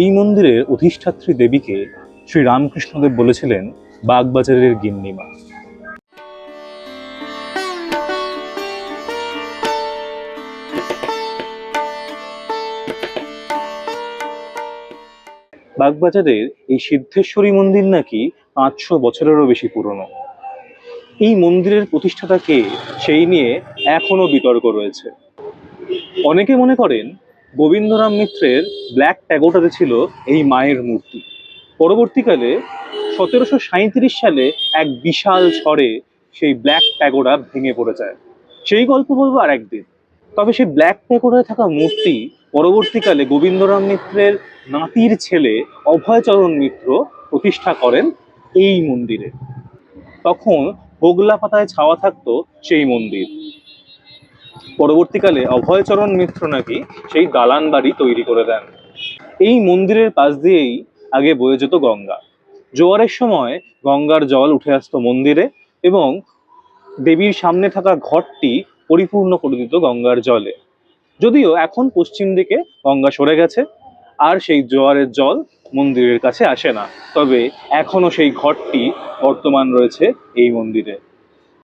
এই মন্দিরের অধিষ্ঠাত্রী দেবীকে শ্রী রামকৃষ্ণদেব বলেছিলেন, বাগবাজারের গিন্নিমা। বাগবাজারের এই সিদ্ধেশ্বরী মন্দির নাকি পাঁচশো বছরেরও বেশি পুরনো। এই মন্দিরের প্রতিষ্ঠাতা কে সেই নিয়ে এখনও বিতর্ক রয়েছে। অনেকে মনে করেন গোবিন্দরাম মিত্রের ব্ল্যাক ট্যাগোটাতে ছিল এই মায়ের মূর্তি। পরবর্তীকালে সতেরোশো সাঁইত্রিশ সালে এক বিশাল ঝড়ে সেই ব্ল্যাক প্যাগোডা ভেঙে পড়ে যায়। সেই গল্প বলব আর একদিন। তবে সেই ব্ল্যাক প্যাগোডায় থাকা মূর্তি পরবর্তীকালে গোবিন্দরাম মিত্রের নাতির ছেলে অভয়চরণ মিত্র প্রতিষ্ঠা করেন এই মন্দিরে। তখন হোগলা পাতায় ছাওয়া থাকতো সেই মন্দির। পরবর্তীকালে অভয়চরণ মিত্র নাকি সেই দালান বাড়ি তৈরি করে দেন। এই মন্দিরের পাশ দিয়েই আগে বয়ে যেত গঙ্গা। জোয়ারের সময় গঙ্গার জল উঠে আসতো মন্দিরে এবং দেবীর সামনে থাকা ঘরটি পরিপূর্ণ করে দিত গঙ্গার জলে। যদিও এখন পশ্চিম দিকে গঙ্গা সরে গেছে, আর সেই জোয়ারের জল মন্দিরের কাছে আসে না। তবে এখনও সেই ঘরটি বর্তমান রয়েছে এই মন্দিরে।